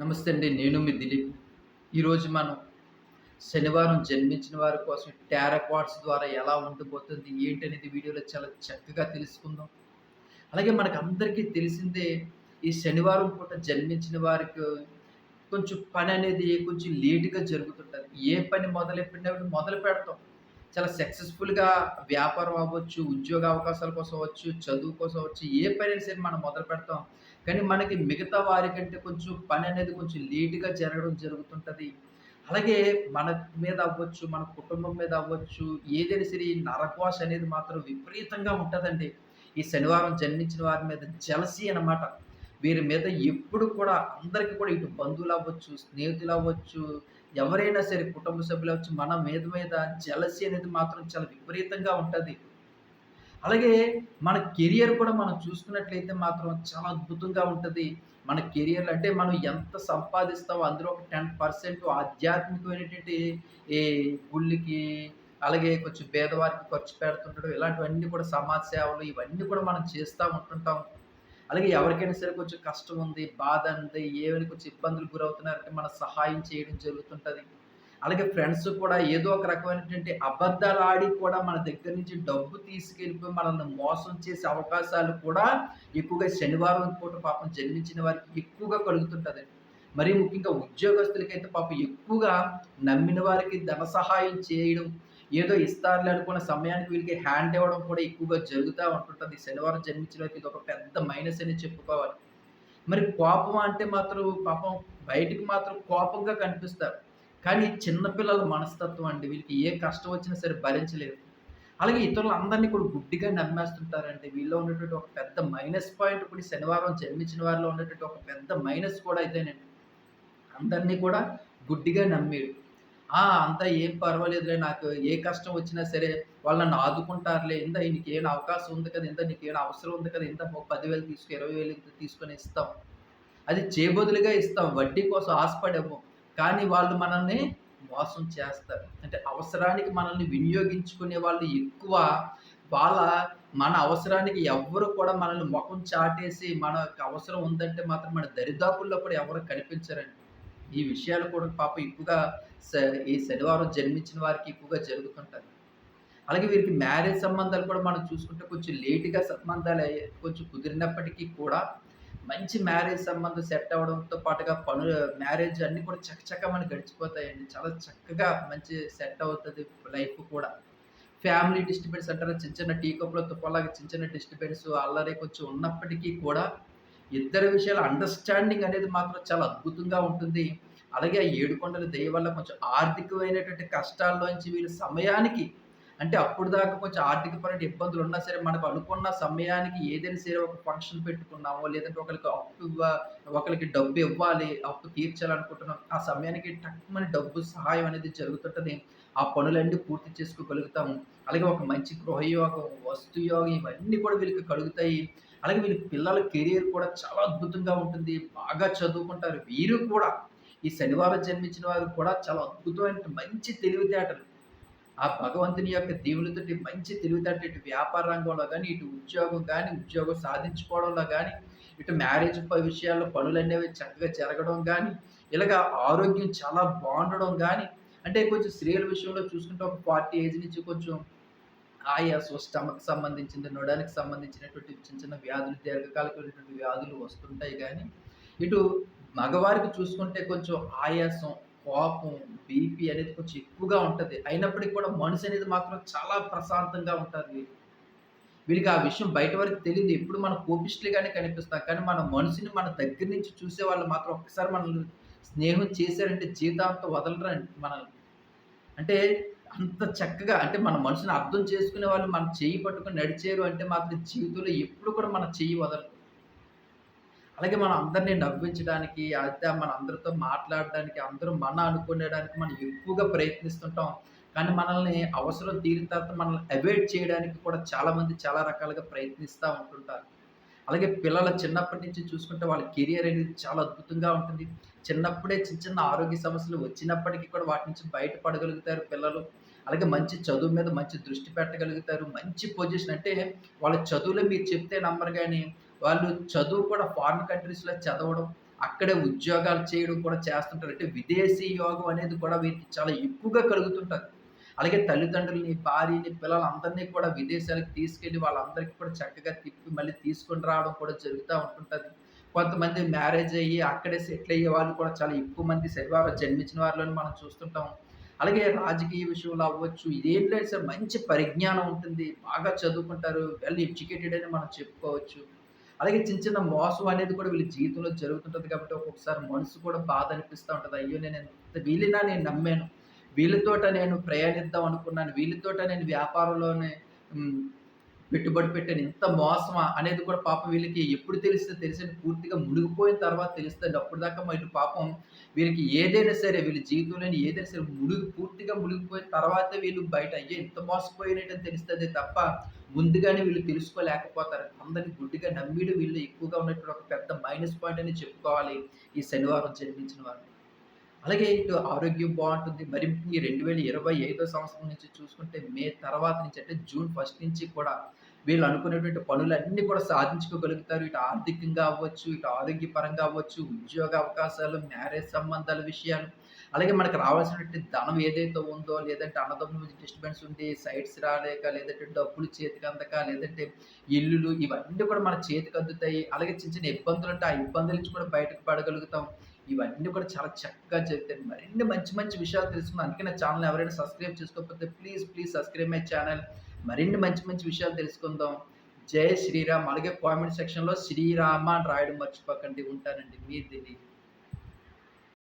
నమస్తే అండి నేను మీ దిలీప్. ఈరోజు మనం శనివారం జన్మించిన వారి కోసం టారక్వాట్స్ ద్వారా ఎలా ఉండబోతుంది అనేది వీడియోలో చాలా చక్కగా తెలుసుకుందాం. అలాగే మనకు అందరికీ తెలిసిందే ఈ శనివారం పూట జన్మించిన వారికి కొంచెం పని అనేది కొంచెం లేటుగా జరుగుతుంటుంది. ఏ పని మొదలెట్టినప్పుడు మొదలు పెడతాం. చాలా సక్సెస్ఫుల్గా వ్యాపారం అవ్వచ్చు ఉద్యోగ అవకాశాల కోసం అవ్వచ్చు చదువు కోసం అవ్వచ్చు ఏ పని అయినా సరే మనం మొదలు పెడతాం. కానీ మనకి మిగతా వారికంటే కొంచెం పని అనేది కొంచెం లేటుగా జరగడం జరుగుతుంటుంది. అలాగే మన మీద అవ్వచ్చు మన కుటుంబం మీద అవ్వచ్చు ఏదైనా సరే ఈ నరకోశ అనేది మాత్రం విపరీతంగా ఉంటుందండి. ఈ శనివారం జన్మించిన వారి మీద జలసి అనమాట వీరి మీద ఎప్పుడు కూడా అందరికీ కూడా ఇటు బంధువులు అవ్వచ్చు స్నేహితులు అవ్వచ్చు ఎవరైనా సరే కుటుంబ సభ్యులు అవ్వచ్చు మన మీద మీద జలసి అనేది మాత్రం చాలా విపరీతంగా ఉంటుంది. అలాగే మన కెరియర్ కూడా మనం చూసుకున్నట్లయితే మాత్రం చాలా అద్భుతంగా ఉంటుంది. మన కెరియర్ అంటే మనం ఎంత సంపాదిస్తామో అందులో ఒక టెన్ పర్సెంట్ ఆధ్యాత్మికమైనటువంటి ఈ గుళ్ళకి అలాగే కొంచెం పేదవారికి ఖర్చు పెడుతుంటాడు ఇలాంటివన్నీ కూడా సమాజ సేవలు ఇవన్నీ కూడా మనం చేస్తూ ఉంటుంటాం. అలాగే ఎవరికైనా సరే కొంచెం కష్టం ఉంది బాధ ఉంది ఏమైనా కొంచెం ఇబ్బందులు గురవుతున్నారంటే మన సహాయం చేయడం జరుగుతుంటుంది. అలాగే ఫ్రెండ్స్ కూడా ఏదో ఒక రకమైనటువంటి అబద్ధాలు ఆడి కూడా మన దగ్గర నుంచి డబ్బు తీసుకెళ్ళిపోయి మనల్ని మోసం చేసే అవకాశాలు కూడా ఎక్కువగా శనివారం పూట పాపం జన్మించిన వారికి ఎక్కువగా కలుగుతుంటుంది. మరి ముఖ్యంగా ఉద్యోగస్తులకైతే పాపం ఎక్కువగా నమ్మిన వారికి ధన సహాయం చేయడం ఏదో ఇస్తారులే అనుకున్న సమయానికి వీళ్ళకి హ్యాండ్ ఇవ్వడం కూడా ఎక్కువగా జరుగుతూ ఉంటుంటుంది. శనివారం జన్మించిన ఇది ఒక పెద్ద మైనస్ అని చెప్పుకోవాలి. మరి కోపం అంటే మాత్రం పాపం బయటికి మాత్రం కోపంగా కనిపిస్తారు. కానీ చిన్నపిల్లల మనస్తత్వం అండి. వీళ్ళకి ఏ కష్టం వచ్చినా సరే భరించలేరు. అలాగే ఇతరులు అందరినీ కూడా గుడ్డిగా నమ్మేస్తుంటారండి. వీళ్ళలో ఉన్నటువంటి ఒక పెద్ద మైనస్ పాయింట్ కూడా శనివారం జన్మించిన వారిలో ఉన్నటువంటి ఒక పెద్ద మైనస్ కూడా అయితేనండి అందరినీ కూడా గుడ్డిగా నమ్మేడు ఆ అంతా ఏం పర్వాలేదులే నాకు ఏ కష్టం వచ్చినా సరే వాళ్ళు నన్ను ఆదుకుంటారులే ఇంత నీకు ఏమైనా అవకాశం ఉంది కదా ఇంత నీకు ఏమైనా అవసరం ఉంది కదా ఇంత పదివేలు తీసుకు ఇరవై వేలు తీసుకొని ఇస్తాం. అది చేబదులుగా ఇస్తాం వడ్డీ కోసం ఆశపడము. కానీ వాళ్ళు మనల్ని మోసం చేస్తారు. అంటే అవసరానికి మనల్ని వినియోగించుకునే వాళ్ళు ఎక్కువ వాళ్ళ మన అవసరానికి ఎవ్వరు కూడా మనల్ని ముఖం చాటేసి మనకు అవసరం ఉందంటే మాత్రం మన దరిదాపుల్లో కూడా ఎవరు కనిపించరండి. ఈ విషయాలు కూడా పాప ఎక్కువగా స ఈ శనివారం జన్మించిన వారికి ఎక్కువగా జరుగుతుంటుంది అలాగే వీరికి మ్యారేజ్ సంబంధాలు కూడా మనం చూసుకుంటే కొంచెం లేటుగా సంబంధాలు కొంచెం కుదిరినప్పటికీ కూడా మంచి మ్యారేజ్ సంబంధం సెట్ అవడంతో పాటుగా పనులు మ్యారేజ్ అన్నీ కూడా చకచక మనకి గడిచిపోతాయండి. చాలా చక్కగా మంచి సెట్ అవుతుంది లైఫ్ కూడా. ఫ్యామిలీ డిస్టర్బెన్స్ అంటారు? చిన్న చిన్న టీ కప్లో తుప్పలాగా చిన్న చిన్న డిస్టర్బెన్స్ అల్లరి కొంచెం ఉన్నప్పటికీ కూడా ఇద్దరి విషయాల అండర్స్టాండింగ్ అనేది మాత్రం చాలా అద్భుతంగా ఉంటుంది. అలాగే ఆ ఏడుకొండల దయ వల్ల కొంచెం ఆర్థికమైనటువంటి కష్టాల్లోంచి వీళ్ళు సమయానికి అంటే అప్పుడు దాకా కొంచెం ఆర్థిక పరమైన ఇబ్బందులు ఉన్నా సరే మనకు అనుకున్న సమయానికి ఏదైనా సరే ఒక ఫంక్షన్ పెట్టుకున్నామో లేదంటే ఒకరికి అప్పు ఇవ్వ ఒకరికి డబ్బు ఇవ్వాలి అప్పు తీర్చాలనుకుంటున్నాం ఆ సమయానికి టక్కుమని డబ్బు సహాయం అనేది జరుగుతుంటుంది. ఆ పనులన్నీ పూర్తి చేసుకోగలుగుతాము. అలాగే ఒక మంచి గృహయోగం వస్తుయోగం ఇవన్నీ కూడా వీళ్ళకి కలుగుతాయి. అలాగే వీళ్ళ పిల్లల కెరియర్ కూడా చాలా అద్భుతంగా ఉంటుంది బాగా చదువుకుంటారు. వీరు కూడా ఈ శనివారం జన్మించిన వారు కూడా చాలా అద్భుతమైన మంచి తెలివితేటలు. ఆ భగవంతుని యొక్క దేవునితోటి మంచి తెలివితేటలు ఇటు వ్యాపార రంగంలో కానీ ఇటు ఉద్యోగం కానీ ఉద్యోగం సాధించుకోవడంలో కానీ ఇటు మ్యారేజ్ విషయాల్లో పనులు అనేవి చక్కగా జరగడం కానీ ఇలాగా ఆరోగ్యం చాలా బాగుండడం కానీ అంటే కొంచెం స్త్రీల విషయంలో చూసుకుంటే ఒక ఫార్టీ ఏజ్ నుంచి కొంచెం ఆయాసం స్టమక్ సంబంధించింది నొడానికి సంబంధించినటువంటి చిన్న చిన్న వ్యాధులు దీర్ఘకాలికమైనటువంటి వ్యాధులు వస్తుంటాయి కానీ ఇటు మగవారికి చూసుకుంటే కొంచెం ఆయాసం కోపం బీపీ అనేది కొంచెం ఎక్కువగా ఉంటుంది. అయినప్పటికీ కూడా మనసు అనేది మాత్రం చాలా ప్రశాంతంగా ఉంటుంది. వీళ్ళకి ఆ విషయం బయట వరకు తెలియదు. ఎప్పుడు మన కోపిస్టులుగానే కనిపిస్తాం కానీ మన మనసుని మన దగ్గర నుంచి చూసే వాళ్ళు మాత్రం ఒక్కసారి మనల్ని స్నేహం చేశారంటే జీవితాంతం వదలరండి మనల్ని? అంటే అంత చక్కగా అంటే మన మనుషుని అర్థం చేసుకునే వాళ్ళు మన చెయ్యి పట్టుకుని నడిచారు అంటే మాత్రం జీవితంలో ఎప్పుడు కూడా మన చెయ్యి వదలరు. అలాగే మనం అందరినీ నవ్వించడానికి అయితే మన అందరితో మాట్లాడడానికి అందరూ మన అనుకునేడానికి మనం ఎక్కువగా ప్రయత్నిస్తుంటాం. కానీ మనల్ని అవసరం తీరిన తర్వాత మనల్ని అవాయిడ్ చేయడానికి కూడా చాలామంది చాలా రకాలుగా ప్రయత్నిస్తూ ఉంటుంటారు. అలాగే పిల్లల చిన్నప్పటి నుంచి చూసుకుంటే వాళ్ళ కెరియర్ అనేది చాలా అద్భుతంగా ఉంటుంది. చిన్నప్పుడే చిన్న చిన్న ఆరోగ్య సమస్యలు వచ్చినప్పటికీ కూడా వాటి నుంచి బయటపడగలుగుతారు పిల్లలు. అలాగే మంచి చదువు మీద మంచి దృష్టి పెట్టగలుగుతారు. మంచి పొజిషన్ అంటే వాళ్ళ చదువులో మీరు చెప్తే నమ్మరు కానీ వాళ్ళు చదువు కూడా ఫారిన్ కంట్రీస్లో చదవడం అక్కడే ఉద్యోగాలు చేయడం కూడా చేస్తుంటారు. అంటే విదేశీ యోగం అనేది కూడా వీరికి చాలా ఎక్కువగా కలుగుతుంటారు. అలాగే తల్లిదండ్రులని, భార్యని, పిల్లలందరినీ కూడా విదేశాలకు తీసుకెళ్ళి వాళ్ళందరికీ కూడా చక్కగా తిప్పి మళ్ళీ తీసుకొని రావడం కూడా జరుగుతూ ఉంటుంటుంది. కొంతమంది మ్యారేజ్ అయ్యి అక్కడే సెటిల్ అయ్యే వాళ్ళు కూడా చాలా ఎక్కువ మంది శనివారం జన్మించిన వారిలోనే మనం చూస్తుంటాం. అలాగే రాజకీయ విషయంలో అవ్వచ్చు, ఇదేంటంటే సార్ మంచి పరిజ్ఞానం ఉంటుంది. బాగా చదువుకుంటారు. వెల్ ఎడ్యుకేటెడ్ అని మనం చెప్పుకోవచ్చు. అలాగే చిన్న చిన్న మోసం అనేది కూడా వీళ్ళ జీవితంలో జరుగుతుంటుంది కాబట్టి ఒక్కొక్కసారి మనసు కూడా బాధ అనిపిస్తూ ఉంటుంది అయ్యో! నేను ఎంత నేను నమ్మాను. వీళ్ళతోట నేను ప్రయాణిద్దాం అనుకున్నాను. వీళ్ళతోట నేను వ్యాపారంలోనే పెట్టుబడి పెట్టాను. ఇంత మోసమా అనేది కూడా పాపం వీళ్ళకి ఎప్పుడు తెలిస్తే తెలిసని పూర్తిగా మునిగిపోయిన తర్వాత తెలుస్తదండి. అప్పటిదాకా మరి పాపం వీళ్ళకి ఏదైనా సరే వీళ్ళ జీవితంలోని ఏదైనా సరే మునిగి పూర్తిగా మునిగిపోయిన తర్వాతే వీళ్ళు బయట అయ్యే ఇంత మోసపోయినట్టు తెలుస్తుంది తప్ప ముందుగానే వీళ్ళు తెలుసుకోలేకపోతారు. అందరిని గుడ్డిగా నమ్మిడు వీళ్ళు ఎక్కువగా ఉన్నటువంటి ఒక పెద్ద మైనస్ పాయింట్ అని చెప్పుకోవాలి. ఈ శనివారం జన్మించిన వారు. అలాగే ఇటు ఆరోగ్యం బాగుంటుంది మరి ఈ 2025 సంవత్సరం నుంచి చూసుకుంటే మే తర్వాత నుంచి అంటే జూన్ ఫస్ట్ నుంచి కూడా వీళ్ళు అనుకునేటువంటి పనులన్నీ కూడా సాధించుకోగలుగుతారు. ఇటు ఆర్థికంగా అవ్వచ్చు, ఇటు ఆరోగ్యపరంగా అవ్వచ్చు, ఉద్యోగ అవకాశాలు, మ్యారేజ్ సంబంధాల విషయాలు, అలాగే మనకు రావాల్సినటువంటి ధనం ఏదైతే ఉందో, లేదంటే అన్నదమ్ముల నుంచి డిస్టర్బెన్స్ ఉండి, సైట్స్ రాలేక, లేదంటే డబ్బులు చేతికి అందక, లేదంటే ఇల్లులు ఇవన్నీ కూడా మన చేతికి అందుతాయి. అలాగే చిన్న చిన్న ఇబ్బందులు ఇబ్బందులుంటే ఆ ఇబ్బందుల నుంచి కూడా బయటకు పడగలుగుతాం. ఇవన్నీ కూడా చాలా చక్కగా చెప్తాను. మరిన్ని మంచి మంచి విషయాలు తెలుసుకుందాం. అందుకే నా ఛానల్ ఎవరైనా సబ్స్క్రైబ్ చేసుకోకపోతే please, please subscribe my channel మరిన్ని మంచి మంచి విషయాలు తెలుసుకుందాం. జై శ్రీరామ్. అలాగే కామెంట్ సెక్షన్‌లో శ్రీరామ అని రాయడం మర్చిపోకండి. ఉంటానండి. మీరు దిలీప్.